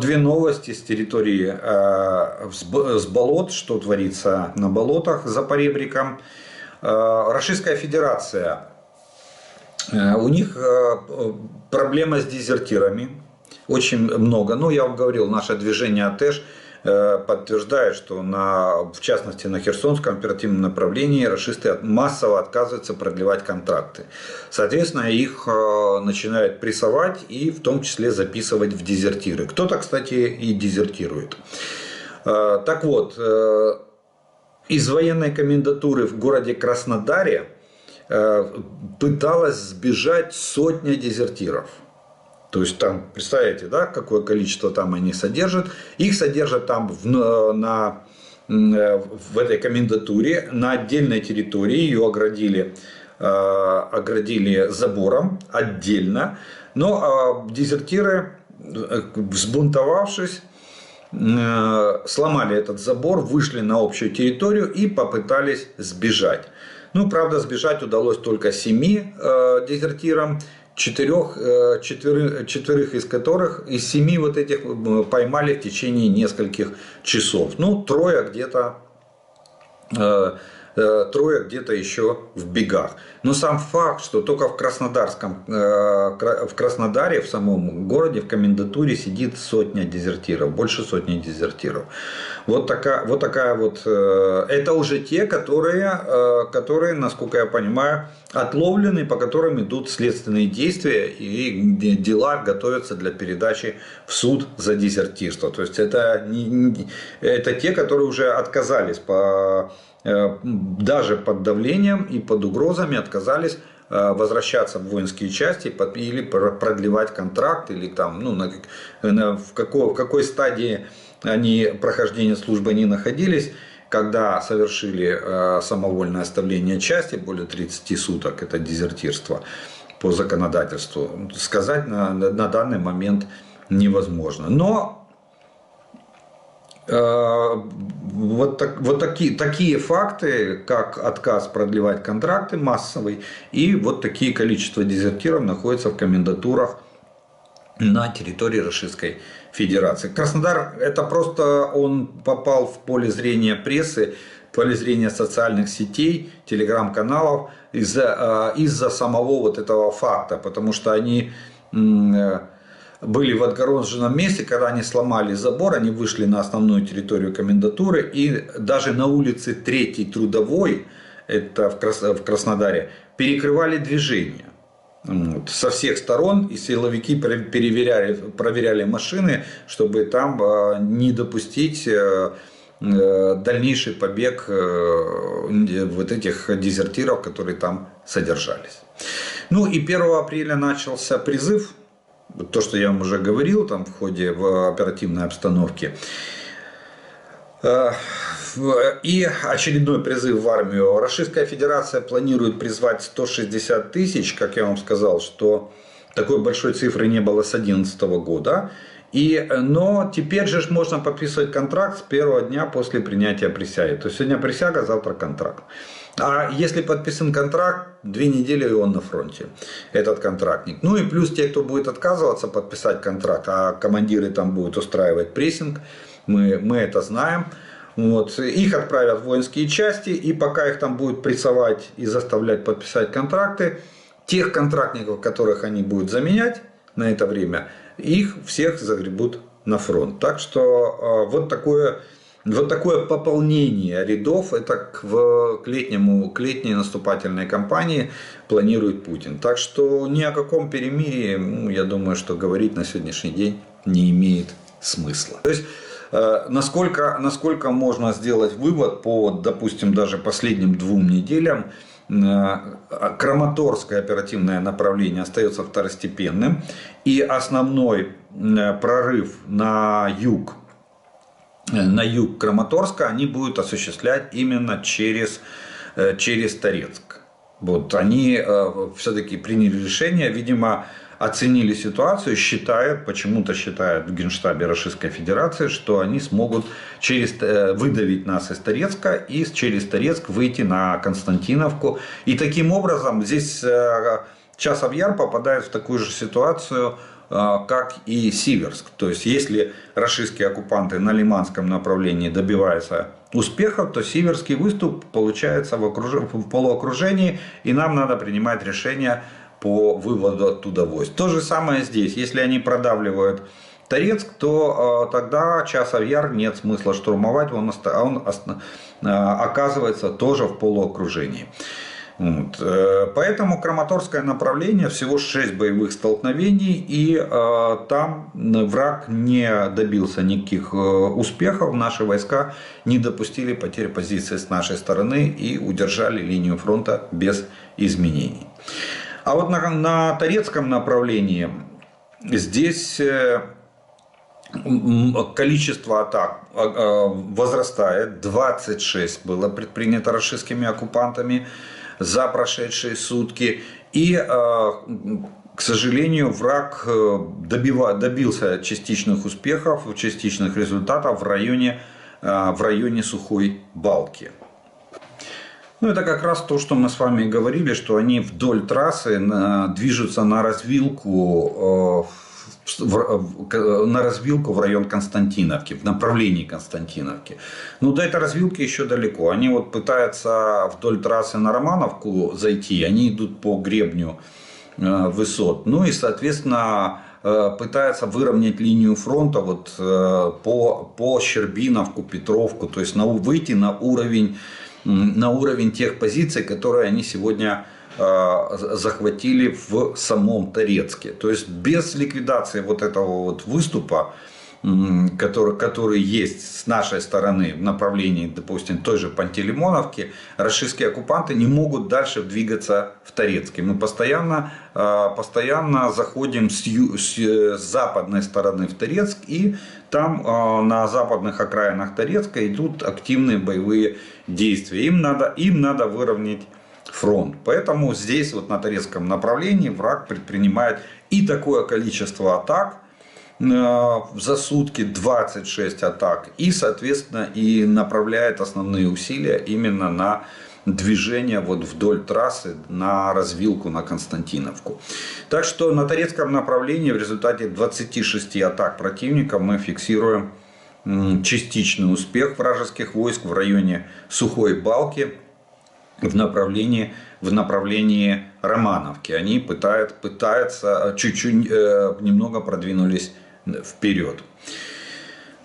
Две новости с территории, э, с болот, что творится на болотах за поребриком. Э, Российская Федерация, э, у них э, проблема с дезертирами, очень много. Ну, я вам говорил, наше движение АТЭШ э, подтверждает, что на, в частности на Херсонском оперативном направлении расисты массово отказываются продлевать контракты. Соответственно, их э, начинают прессовать и в том числе записывать в дезертиры. Кто-то, кстати, и дезертирует. Э, Так вот, э, из военной комендатуры в городе Краснодаре э, пыталась сбежать сотня дезертиров. То есть там, представляете, да, какое количество там они содержат. Их содержат там в, на, э, в этой комендатуре на отдельной территории. Ее оградили, э, оградили забором отдельно. Но э, дезертиры, э, взбунтовавшись, сломали этот забор, вышли на общую территорию и попытались сбежать. Ну, правда, сбежать удалось только семи э, дезертирам, четырех, э, четверы- четверых из которых, из семи вот этих э, поймали в течение нескольких часов. Ну, трое где-то э, трое где-то еще в бегах. Но сам факт, что только в Краснодарском, Кра- в Краснодаре, в самом городе, в комендатуре сидит сотня дезертиров, больше сотни дезертиров. Вот такая вот, такая вот это уже те, которые, которые, насколько я понимаю, отловлены, по которым идут следственные действия и дела готовятся для передачи в суд за дезертирство. То есть это, не, не- это те, которые уже отказались по, э, даже под давлением и под угрозами отказались э, возвращаться в воинские части или про- продлевать контракт или там ну на, на- в какой в какой стадии они прохождения службы они находились когда совершили э, самовольное оставление части более 30 суток это дезертирство по законодательству сказать на, на данный момент невозможно но Э, вот, так, вот такие, такие факты, как отказ продлевать контракты массовый, и вот такие количество дезертиров находятся в комендатурах на территории Российской Федерации. Краснодар, это просто он попал в поле зрения прессы, в поле зрения социальных сетей, телеграм-каналов из-за э, из-за самого вот этого факта, потому что они э, были в отгороженном месте, когда они сломали забор, они вышли на основную территорию комендатуры и даже на улице Третьей Трудовой, это в Краснодаре, перекрывали движение. Вот. Со всех сторон и силовики переверяли, проверяли машины, чтобы там э, не допустить э, э, дальнейший побег э, вот этих дезертиров, которые там содержались. Ну и 1 апреля начался призыв, то, что я вам уже говорил там в ходе в оперативной обстановке. Э, И очередной призыв в армию. Российская Федерация планирует призвать 160 тысяч, как я вам сказал, что такой большой цифры не было с 2011 года. И, э, но теперь же можно подписывать контракт с первого дня после принятия присяги. То есть сегодня присяга, завтра контракт. А если подписан контракт, две недели и он на фронте, этот контрактник. Ну и плюс те, кто будет отказываться подписать контракт, а командиры там будут устраивать прессинг, мы, мы это знаем. Вот. Их отправят в воинские части, и пока их там будут прессовать и заставлять подписать контракты, тех контрактников, которых они будут заменять на это время, их всех загребут на фронт. Так что э, вот такое, вот такое пополнение рядов, это к, в, к, летнему, к летней наступательной кампании планирует Путин. Так что ни о каком перемирии, ну, я думаю, что говорить на сегодняшний день не имеет смысла. То есть Насколько, насколько можно сделать вывод по, допустим, даже последним двум неделям, э, Краматорское оперативное направление остается второстепенным, и основной э, прорыв на юг, э, на юг Краматорска они будут осуществлять именно через, э, через Торецк. Вот они все-таки приняли решение, видимо, оценили ситуацию, считают, почему-то считают в Генштабе Российской Федерации, что они смогут через, э, выдавить нас из Торецка и через Торецк выйти на Константиновку. И таким образом здесь э, Часов Яр попадает в такую же ситуацию, как и Сиверск. То есть, если российские оккупанты на Лиманском направлении добиваются успехов, то Сиверский выступ получается в, окруж... в полуокружении, и нам надо принимать решение по выводу оттуда войск. То же самое здесь. Если они продавливают Торецк, то э, тогда Часов Яр нет смысла штурмовать, он, он э, оказывается тоже в полуокружении. Вот. Э, поэтому Краматорское направление всего 6 боевых столкновений, и э, там враг не добился никаких э, успехов. Наши войска не допустили потери позиции с нашей стороны и удержали линию фронта без изменений. А вот на, на Торецком направлении здесь э, количество атак а, а, возрастает. 26 было предпринято российскими оккупантами за прошедшие сутки. И, а, к сожалению, враг э, добива, добился частичных успехов, частичных результатов в районе, в районе Сухой Балки. Ну, это как раз то, что мы с вами говорили, что они вдоль трассы движутся на развилку на развилку в район Константиновки, в направлении Константиновки. Ну, до этой развилки еще далеко. Они вот пытаются вдоль трассы на Романовку зайти, они идут по гребню э, высот. Ну и, соответственно, э, пытаются выровнять линию фронта вот э, по, по Щербиновку, Петровку, то есть на, выйти на уровень, на уровень тех позиций, которые они сегодня Э, захватили в самом Торецке. То есть без ликвидации вот этого вот выступа, который, который есть с нашей стороны в направлении, допустим, той же Пантелеймоновки, российские оккупанты не могут дальше двигаться в Торецке. Мы постоянно, э, постоянно заходим с, ю, с, с западной стороны в Торецк, и там э, на западных окраинах Торецка идут активные боевые действия. Им надо, им надо выровнять фронт. Поэтому здесь вот на Торецком направлении враг предпринимает и такое количество атак, э, за сутки 26 атак и, соответственно, и направляет основные усилия именно на движение вот вдоль трассы на развилку на Константиновку. Так что на Торецком направлении в результате 26 атак противника мы фиксируем частичный успех вражеских войск в районе Сухой Балки в направлении, в направлении Романовки. Они пытают, пытаются, чуть-чуть э, немного продвинулись вперед.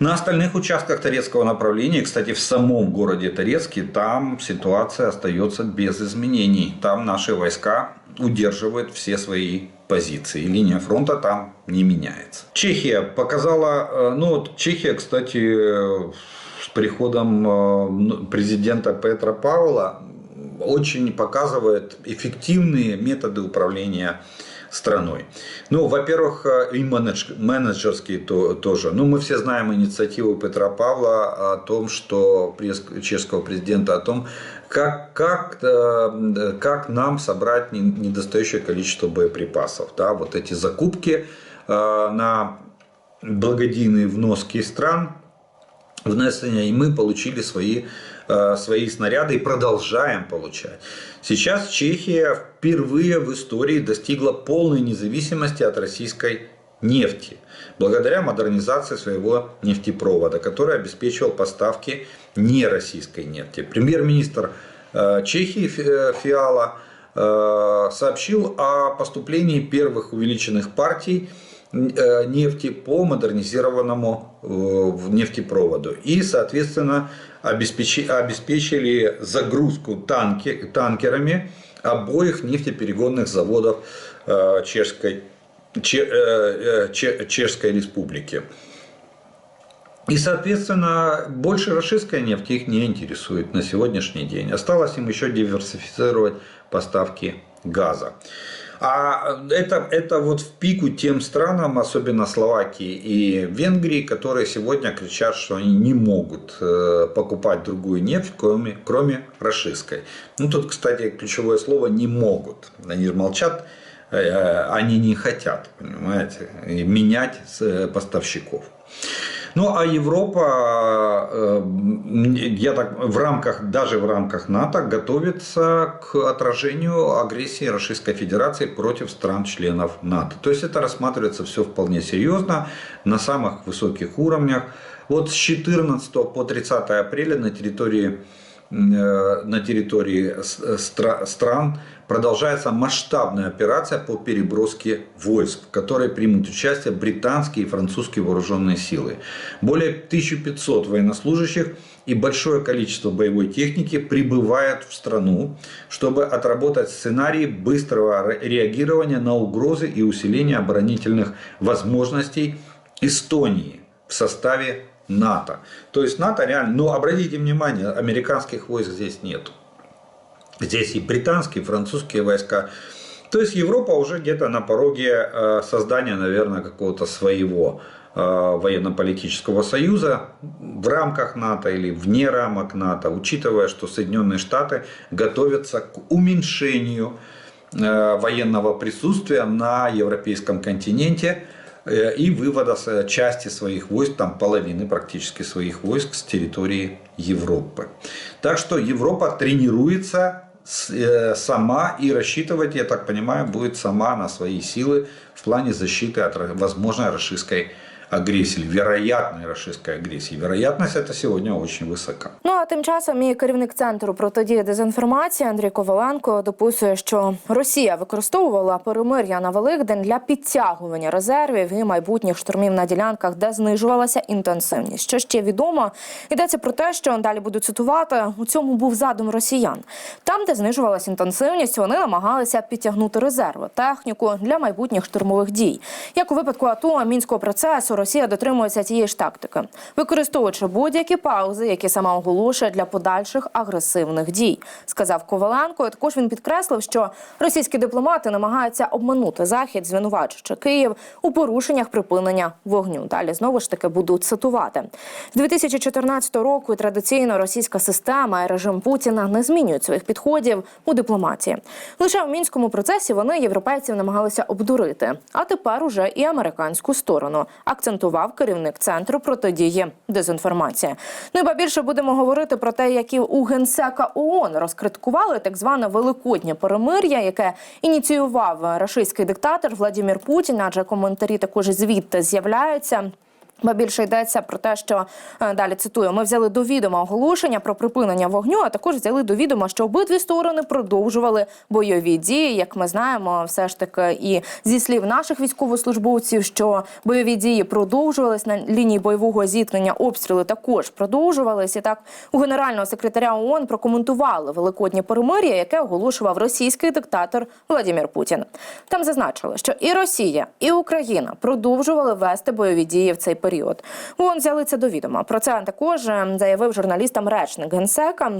На остальных участках Торецкого направления, кстати, в самом городе Торецке, там ситуация остается без изменений. Там наши войска удерживают все свои позиции. Линия фронта там не меняется. Чехия показала, э, ну вот Чехия, кстати, с приходом э, президента Петра Павла очень показывает эффективные методы управления страной. Ну, во-первых, и менедж, менеджерские то, тоже. Ну, мы все знаем инициативу Петра Павла о том, что чешского президента, о том, как, как, э, как нам собрать недостающее количество боеприпасов. Да? Вот эти закупки э, на благодійные вноски стран, внесения, и мы получили свои Э, свои снаряды и продолжаем получать. Сейчас Чехия впервые в истории достигла полной независимости от российской нефти, благодаря модернизации своего нефтепровода, который обеспечивал поставки нероссийской нефти. Премьер-министр э, Чехии э, Фиала сообщил о поступлении первых увеличенных партий нефти по модернизированному нефтепроводу. И, соответственно, обеспечили загрузку танки, танкерами обоих нефтеперегонных заводов э, Чешской, э, э, Чешской Республики. И, соответственно, больше российская нефть их не интересует на сегодняшний день. Осталось им еще диверсифицировать поставки газа. А это, это вот в пику тем странам, особенно Словакии и Венгрии, которые сегодня кричат, что они не могут э, покупать другую нефть, кроме, кроме российской. Ну, тут, кстати, ключевое слово «не могут». Они молчат, э, они не хотят, понимаете, менять поставщиков. Ну а Европа, э, я так в рамках, даже в рамках НАТО готовится к отражению агрессии Российской Федерации против стран-членов НАТО. То есть это рассматривается все вполне серьезно на самых высоких уровнях. Вот с 14 по 30 апреля на территории на территории стра- стран продолжается масштабная операция по переброске войск, в которой примут участие британские и французские вооруженные силы. Более 1500 военнослужащих и большое количество боевой техники прибывают в страну, чтобы отработать сценарии быстрого ре- реагирования на угрозы и усиления оборонительных возможностей Эстонии в составе НАТО. То есть НАТО реально, ну обратите внимание, американских войск здесь нет. Здесь и британские, и французские войска. То есть Европа уже где-то на пороге э, создания, наверное, какого-то своего э, военно-политического союза в рамках НАТО или вне рамок НАТО, учитывая, что Соединенные Штаты готовятся к уменьшению э, военного присутствия на европейском континенте и вывода с- части своих войск, там половины практически своих войск с территории Европы. Так что Европа тренируется э, сама и рассчитывать, я так понимаю, будет сама на свои силы в плане защиты от возможной российской агрессии, или вероятной российской агрессии. Вероятность это сегодня очень высока. Ну а тим часом і керівник центру протидії дезінформації Андрій Коваленко дописує, що Росія використовувала перемир'я на Великдень для підтягування резервів і майбутніх штурмів на ділянках, де знижувалася інтенсивність. Що ще відомо, йдеться про те, що далі буду цитувати. У цьому був задум росіян. Там, де знижувалася інтенсивність, вони намагалися підтягнути резерви, техніку для майбутніх штурмових дій. Як у випадку АТО мінського процесу, Росія дотримується тієї ж тактики, використовуючи будь-які паузи, які сама оголошує для подальших агресивних дій, сказав Коваленко. І Також він підкреслив, що російські дипломати намагаються обманути захід, звинувачуючи Київ у порушеннях припинення вогню. Далі знову ж таки буду цитувати з 2014 року. Традиційно російська система і режим Путіна не змінюють своїх підходів у дипломатії. Лише у мінському процесі вони європейців намагалися обдурити, а тепер уже і американську сторону акцентував керівник центру протидії дезінформації. Ну і ба більше будемо говорити про те, які у генсека ООН розкриткували так зване великоднє перемир'я, яке ініціював рашистський диктатор Владимир Путін. Адже коментарі також звідти з'являються. Ба більше йдеться про те, що е, далі цитую: ми взяли до відома оголошення про припинення вогню, а також взяли до відома, що обидві сторони продовжували бойові дії. Як ми знаємо, все ж таки, і зі слів наших військовослужбовців, що бойові дії продовжувались на лінії бойового зіткнення, обстріли також продовжувались. І так у генерального секретаря ООН прокоментували великоднє перемир'я, яке оголошував російський диктатор Владимир Путін. Там зазначили, що і Росія, і Україна продовжували вести бойові дії в цей період. ООН взяли це до відома. Про це також е, заявив журналістам речник генсека.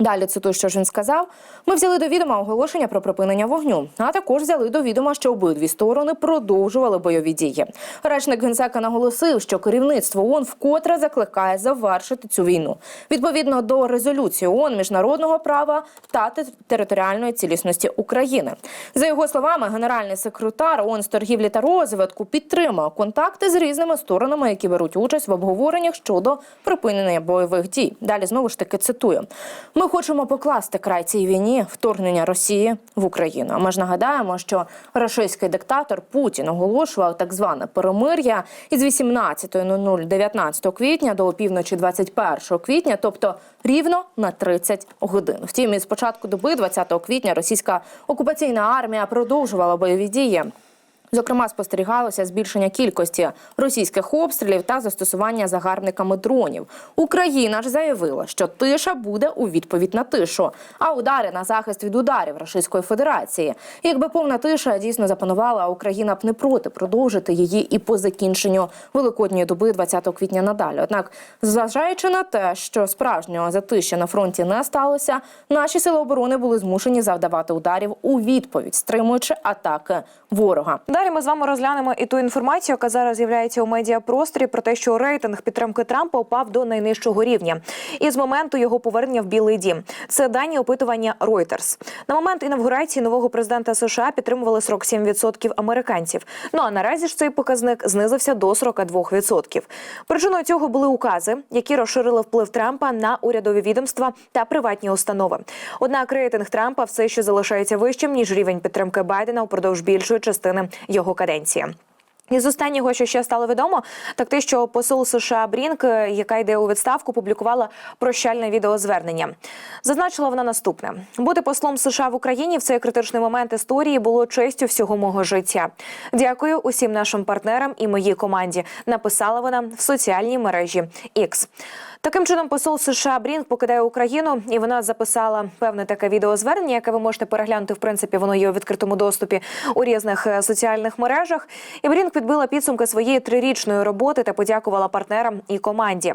Далі цитую, що ж він сказав: ми взяли до відома оголошення про припинення вогню, а також взяли до відома, що обидві сторони продовжували бойові дії. Речник генсека наголосив, що керівництво ООН вкотре закликає завершити цю війну відповідно до резолюції ООН міжнародного права та територіальної цілісності України. За його словами, генеральний секретар ООН з торгівлі та розвитку підтримує контакти з різними сторонами, які беруть участь в обговореннях щодо припинення бойових дій. Далі знову ж таки цитую: ми хочемо покласти край цій війні вторгнення Росії в Україну. А ми ж нагадаємо, що рашистський диктатор Путін оголошував так зване перемир'я із 18.00 19 квітня до опівночі 21 квітня, тобто рівно на 30 годин. Втім, із початку доби 20 квітня російська окупаційна армія продовжувала бойові дії. Зокрема, спостерігалося збільшення кількості російських обстрілів та застосування загарбниками дронів. Україна ж заявила, що тиша буде у відповідь на тишу, а удари на захист від ударів Російської Федерації. Якби повна тиша дійсно запанувала, Україна б не проти продовжити її і по закінченню великодньої доби 20 квітня надалі. Однак, зважаючи на те, що справжнього затища на фронті не сталося, наші сили оборони були змушені завдавати ударів у відповідь, стримуючи атаки ворога. Далі ми з вами розглянемо і ту інформацію, яка зараз з'являється у медіапросторі про те, що рейтинг підтримки Трампа упав до найнижчого рівня. І з моменту його повернення в Білий Дім. Це дані опитування Reuters. На момент інавгурації нового президента США підтримували 47% американців. Ну а наразі ж цей показник знизився до 42%. Причиною цього були укази, які розширили вплив Трампа на урядові відомства та приватні установи. Однак рейтинг Трампа все ще залишається вищим ніж рівень підтримки Байдена упродовж більшої частини його каденції. З останнього, що ще стало відомо, так те, що посол США Брінк, е, яка йде у відставку, публікувала прощальне відеозвернення. Зазначила вона наступне: бути послом США в Україні в цей критичний момент історії було честю всього мого життя. Дякую усім нашим партнерам і моїй команді. Написала вона в соціальній мережі X. Таким чином, посол США Брінк покидає Україну, і вона записала певне таке відеозвернення, яке ви можете переглянути. В принципі, воно є у відкритому доступі у різних е, соціальних мережах. І Брінк підбила підсумки своєї трирічної роботи та подякувала партнерам і команді.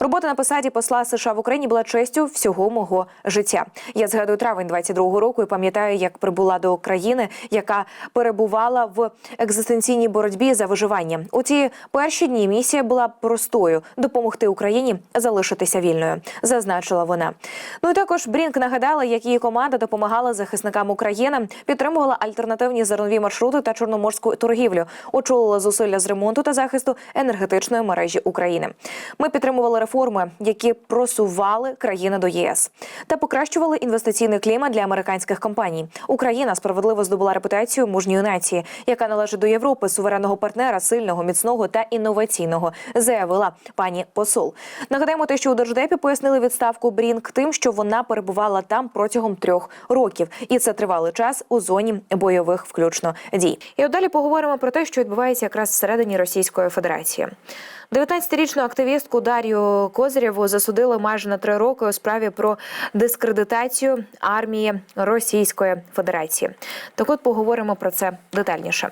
Робота на посаді посла США в Україні була честю всього мого життя. Я згадую травень 22-го року і пам'ятаю, як прибула до країни, яка перебувала в екзистенційній боротьбі за виживання. У ті перші дні місія була простою допомогти Україні залишитися вільною, зазначила вона. Ну і також Брінк нагадала, як її команда допомагала захисникам України, підтримувала альтернативні зернові маршрути та чорноморську торгівлю, очолила зусилля з ремонту та захисту енергетичної мережі України. Ми підтримували реформи, які просували країни до ЄС та покращували інвестиційний клімат для американських компаній. Україна справедливо здобула репутацію мужньої нації, яка належить до Європи, суверенного партнера, сильного, міцного та інноваційного, заявила пані посол. Нагадаємо, що у держдепі пояснили відставку Брінк тим, що вона перебувала там протягом трьох років, і це тривалий час у зоні бойових, включно дій. І далі поговоримо про те, що відбувається якраз всередині Російської Федерації. 19-річну активістку Дар'ю Козирєву засудили майже на три роки у справі про дискредитацію армії Російської Федерації. Так от поговоримо про це детальніше.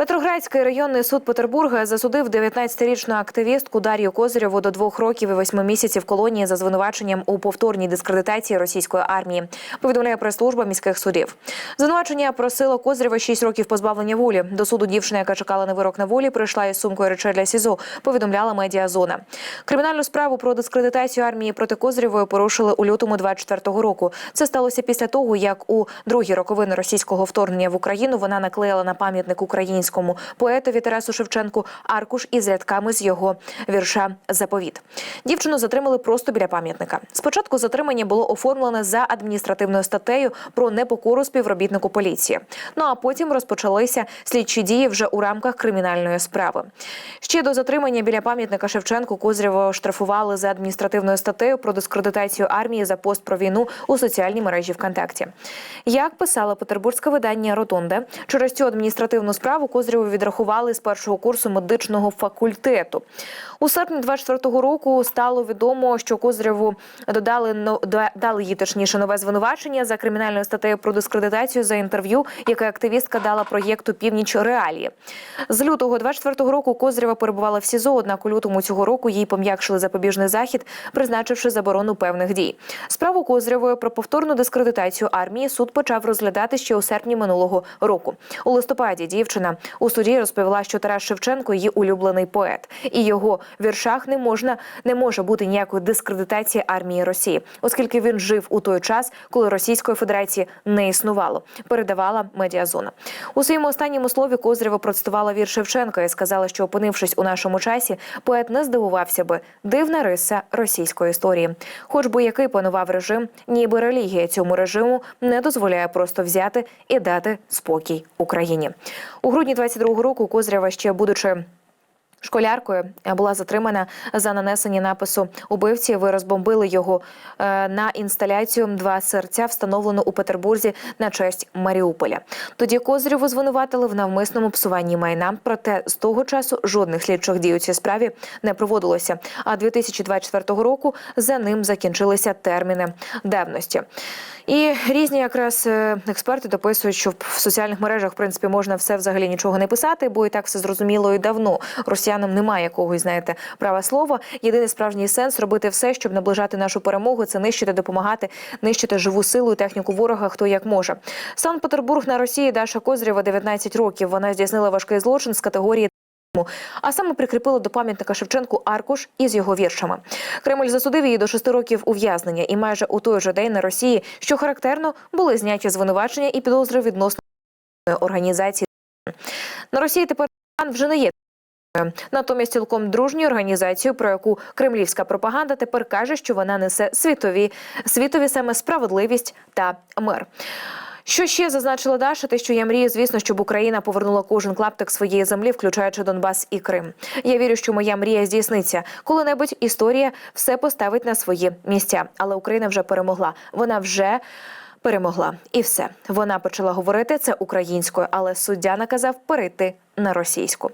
Петроградський районний суд Петербурга засудив 19-річну активістку Дар'ю Козирєву до двох років і восьми місяців колонії за звинуваченням у повторній дискредитації російської армії. Повідомляє прес-служба міських судів. Звинувачення просило Козирєва 6 років позбавлення волі. До суду дівчина, яка чекала на вирок на волі, прийшла із сумкою речей для СІЗО. Повідомляла медіазона. Кримінальну справу про дискредитацію армії проти Козирєвої порушили у лютому 24-го року. Це сталося після того, як у другі роковини російського вторгнення в Україну вона наклеїла на пам'ятник українському поетові Тарасу Шевченку аркуш із рядками з його вірша Заповіт. Дівчину затримали просто біля пам'ятника. Спочатку затримання було оформлене за адміністративною статтею про непокору співробітнику поліції. Ну а потім розпочалися слідчі дії вже у рамках кримінальної справи. Ще до затримання біля пам'ятника Шевченку Козрєва штрафували за адміністративною статтею про дискредитацію армії за пост про війну у соціальній мережі ВКонтакті. Як писало петербурзьке видання Ротонде, через цю адміністративну справу Козрєву відрахували з першого курсу медичного факультету. У серпні 24-го року стало відомо, що Козрєву додали дали їй точніше нове звинувачення за кримінальною статтею про дискредитацію за інтерв'ю, яке активістка дала проєкту Північ Реалії. З лютого 24-го року Козрєва перебувала в СІЗО, однак у лютому цього року їй пом'якшили запобіжний захід, призначивши заборону певних дій. Справу Козрєвої про повторну дискредитацію армії суд почав розглядати ще у серпні минулого року. У листопаді дівчина у суді розповіла, що Тарас Шевченко її улюблений поет, і його віршах не можна не може бути ніякої дискредитації армії Росії, оскільки він жив у той час, коли Російської Федерації не існувало. Передавала медіазона. У своєму останньому слові Козрєва процитувала вір Шевченка і сказала, що опинившись у нашому часі, поет не здивувався би дивна риса російської історії. Хоч би який панував режим, ніби релігія цьому режиму не дозволяє просто взяти і дати спокій Україні. У грудні 22-го року Козрєва ще будучи. Школяркою була затримана за нанесення напису убивці. Ви розбомбили його е, на інсталяцію два серця, встановлену у Петербурзі на честь Маріуполя. Тоді Козирєву звинуватили в навмисному псуванні майна. Проте з того часу жодних слідчих дій у цій справі не проводилося. А 2024 року за ним закінчилися терміни давності. І різні якраз е, експерти дописують, що в соціальних мережах в принципі можна все взагалі нічого не писати, бо і так все зрозуміло і давно. Росіяни росіянам немає якогось, знаєте, права слова. Єдиний справжній сенс робити все, щоб наближати нашу перемогу. Це нищити, допомагати, нищити живу силу і техніку ворога, хто як може. Санкт-Петербург на Росії Даша Козрєва 19 років. Вона здійснила важкий злочин з категорії. А саме прикріпила до пам'ятника Шевченку аркуш із його віршами. Кремль засудив її до шести років ув'язнення, і майже у той же день на Росії, що характерно, були зняті звинувачення і підозри відносно організації. На Росії тепер вже не є. Натомість цілком дружньою організацією, про яку кремлівська пропаганда тепер каже, що вона несе світові світові саме справедливість та мир. Що ще зазначила Даша? Те, що я мрію, звісно, щоб Україна повернула кожен клаптик своєї землі, включаючи Донбас і Крим. Я вірю, що моя мрія здійсниться. Коли-небудь історія все поставить на свої місця. Але Україна вже перемогла. Вона вже. Перемогла і все. Вона почала говорити це українською, але суддя наказав перейти на російську.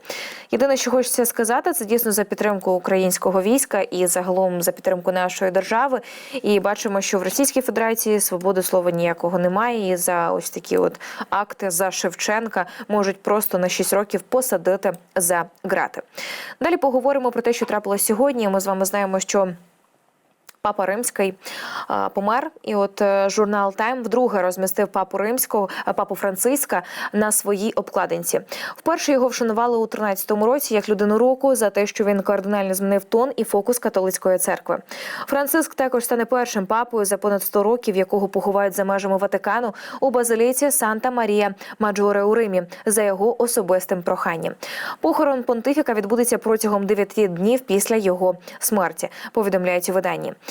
Єдине, що хочеться сказати, це дійсно за підтримку українського війська і загалом за підтримку нашої держави. І бачимо, що в Російській Федерації свободи слова ніякого немає. І за ось такі от акти за Шевченка можуть просто на 6 років посадити за грати. Далі поговоримо про те, що трапилось сьогодні. Ми з вами знаємо, що. Папа Римський помер, і от е, журнал Тайм вдруге розмістив папу римського, е, папу Франциска на своїй обкладинці. Вперше його вшанували у 13-му році як людину року за те, що він кардинально змінив тон і фокус католицької церкви. Франциск також стане першим папою за понад 100 років, якого поховають за межами Ватикану у базиліці Санта Марія Маджоре у Римі за його особистим проханням. Похорон понтифіка відбудеться протягом 9 днів після його смерті. Повідомляють у виданні.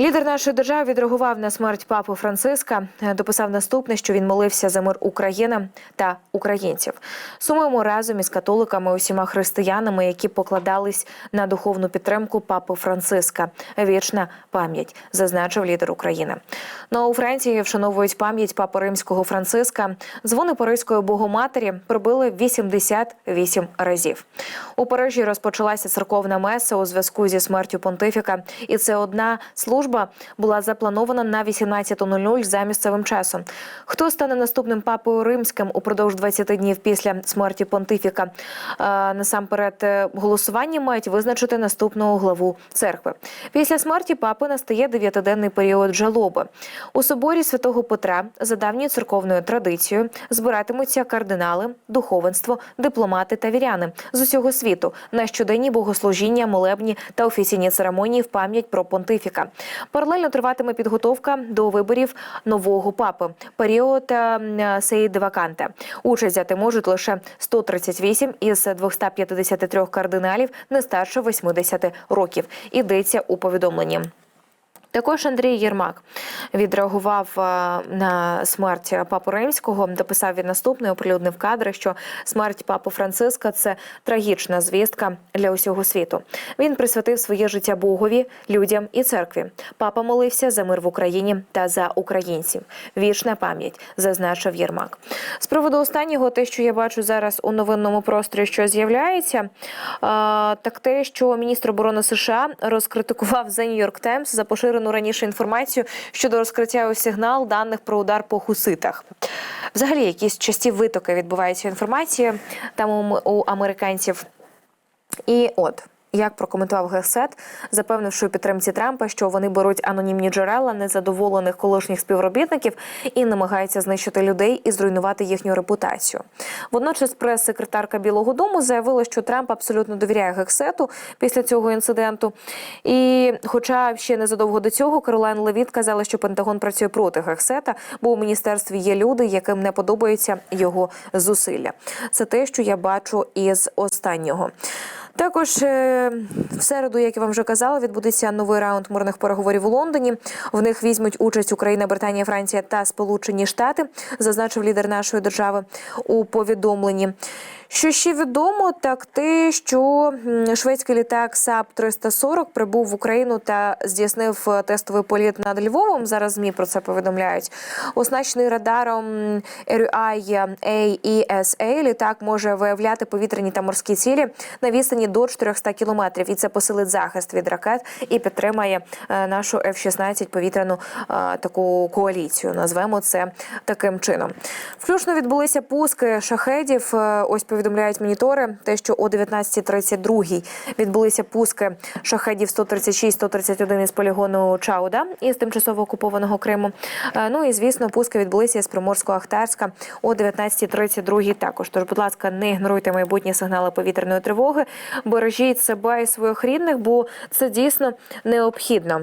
Лідер нашої держави відреагував на смерть папи Франциска. Дописав наступне, що він молився за мир України та українців. Сумуємо разом із католиками, усіма християнами, які покладались на духовну підтримку папи Франциска. Вічна пам'ять, зазначив лідер України. Ну а у Франції вшановують пам'ять папи римського Франциска. Дзвони Паризької богоматері пробили 88 разів. У Парижі розпочалася церковна меса у зв'язку зі смертю понтифіка, і це одна служба була запланована на 18.00 за місцевим часом. Хто стане наступним папою римським упродовж 20 днів після смерті понтифіка? Е, Насамперед, е, голосування мають визначити наступного главу церкви. Після смерті папи настає дев'ятиденний період жалоби. У соборі святого Петра за давньою церковною традицією збиратимуться кардинали, духовенство, дипломати та віряни з усього світу на щоденні богослужіння, молебні та офіційні церемонії в пам'ять про понтифіка. Паралельно триватиме підготовка до виборів нового папи. Період е, ваканте. Участь взяти можуть лише 138 із 253 кардиналів не старше 80 років. Ідеться у повідомленні. Також Андрій Єрмак відреагував е, на смерть папи римського. Дописав він наступне, оприлюднив кадри, що смерть папи Франциска це трагічна звістка для усього світу. Він присвятив своє життя Богові, людям і церкві. Папа молився за мир в Україні та за українців. Вічна пам'ять, зазначив Єрмак. З приводу останнього, те, що я бачу зараз у новинному просторі, що з'являється, е, так те, що міністр оборони США розкритикував The New York Times за поширену раніше інформацію щодо розкриття у сигнал даних про удар по хуситах. Взагалі, якісь часті витоки відбуваються інформації там у, американців. І от. Як прокоментував Гесет, запевнивши у підтримці Трампа, що вони беруть анонімні джерела незадоволених колишніх співробітників і намагаються знищити людей і зруйнувати їхню репутацію. Водночас, прес-секретарка Білого Дому заявила, що Трамп абсолютно довіряє Гексету після цього інциденту. І, хоча ще незадовго до цього, Каролайн Левіт казала, що Пентагон працює проти Гексета, бо у міністерстві є люди, яким не подобаються його зусилля. Це те, що я бачу із останнього. Також е, в середу, як я вам вже казала, відбудеться новий раунд мирних переговорів у Лондоні. В них візьмуть участь Україна, Британія, Франція та Сполучені Штати, зазначив лідер нашої держави у повідомленні. Що ще відомо, так те, що шведський літак САП 340 прибув в Україну та здійснив е, тестовий політ над Львовом. Зараз змі про це повідомляють. Оснащений радаром RUI AESA літак може виявляти повітряні та морські цілі на відстані до 400 кілометрів, і це посилить захист від ракет і підтримає е, нашу F-16 повітряну е, таку коаліцію. Назвемо це таким чином. Включно відбулися пуски шахедів. Ось повідомляють повідомляють монітори, те, що о 19.32 відбулися пуски шахедів 136-131 із полігону Чауда із тимчасово окупованого Криму. Е, Ну і звісно, пуски відбулися із Приморсько-Ахтарська о 19.32 також. Тож, будь ласка, не ігноруйте майбутні сигнали повітряної тривоги, бережіть себе і своїх рідних, бо це дійсно необхідно.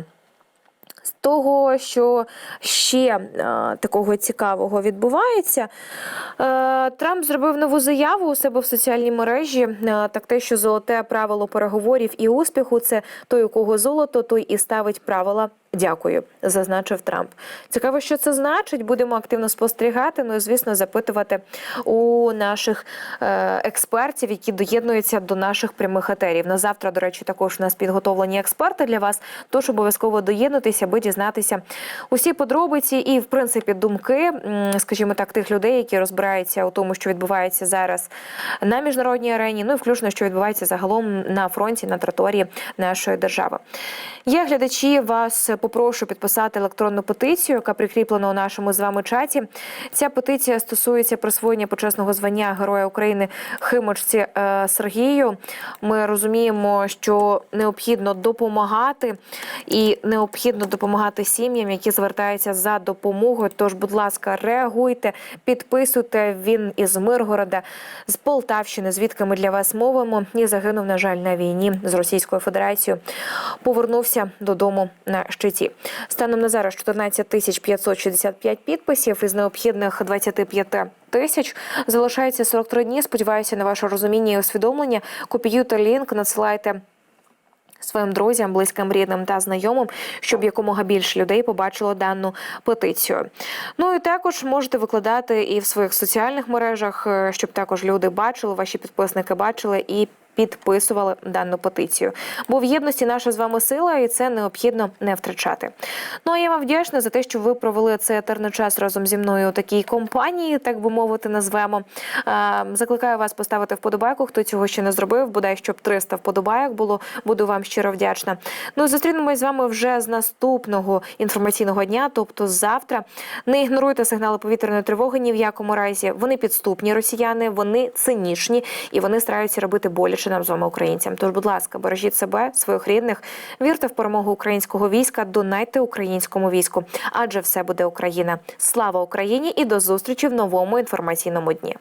З того, що ще е, такого цікавого відбувається, е, Трамп зробив нову заяву у себе в соціальній мережі. Е, так те, що золоте правило переговорів і успіху це той, у кого золото, той і ставить правила. Дякую, зазначив Трамп. Цікаво, що це значить. Будемо активно спостерігати. Ну і звісно, запитувати у наших е, експертів, які доєднуються до наших прямих етерів. На завтра, до речі, також у нас підготовлені експерти для вас. Тож обов'язково доєднуйтеся, аби дізнатися усі подробиці і, в принципі, думки, скажімо так, тих людей, які розбираються у тому, що відбувається зараз на міжнародній арені, ну і включно, що відбувається загалом на фронті на території нашої держави. Я глядачі вас попрошу підписати електронну петицію, яка прикріплена у нашому з вами чаті. Ця петиція стосується присвоєння почесного звання Героя України Химочці е, Сергію. Ми розуміємо, що необхідно допомагати і необхідно допомагати сім'ям, які звертаються за допомогою. Тож, будь ласка, реагуйте, підписуйте. Він із Миргорода, з Полтавщини, звідки ми для вас мовимо, і загинув, на жаль, на війні з Російською Федерацією. Повернувся додому на щиті. Станом на зараз 14 тисяч 565 підписів із необхідних 25 тисяч. Залишається 43 дні. Сподіваюся на ваше розуміння і усвідомлення. Копіюйте лінк, надсилайте своїм друзям, близьким, рідним та знайомим, щоб якомога більше людей побачило дану петицію. Ну і також можете викладати і в своїх соціальних мережах, е, щоб також люди бачили, ваші підписники бачили і. Підписували дану петицію, бо в єдності наша з вами сила, і це необхідно не втрачати. Ну а я вам вдячна за те, що ви провели цей етерний час разом зі мною у такій компанії, так би мовити, назвемо. Закликаю вас поставити вподобайку, хто цього ще не зробив. Бодай щоб 300 вподобайок було. Буду вам щиро вдячна. Ну і зустрінемось з вами вже з наступного інформаційного дня, тобто завтра. Не ігноруйте сигнали повітряної тривоги ні в якому разі. Вони підступні росіяни, вони цинічні і вони стараються робити боляче нам з вами українцям. Тож, будь ласка, бережіть себе, своїх рідних, вірте в перемогу українського війська, донайте українському війську, адже все буде Україна. Слава Україні і до зустрічі в новому інформаційному дні.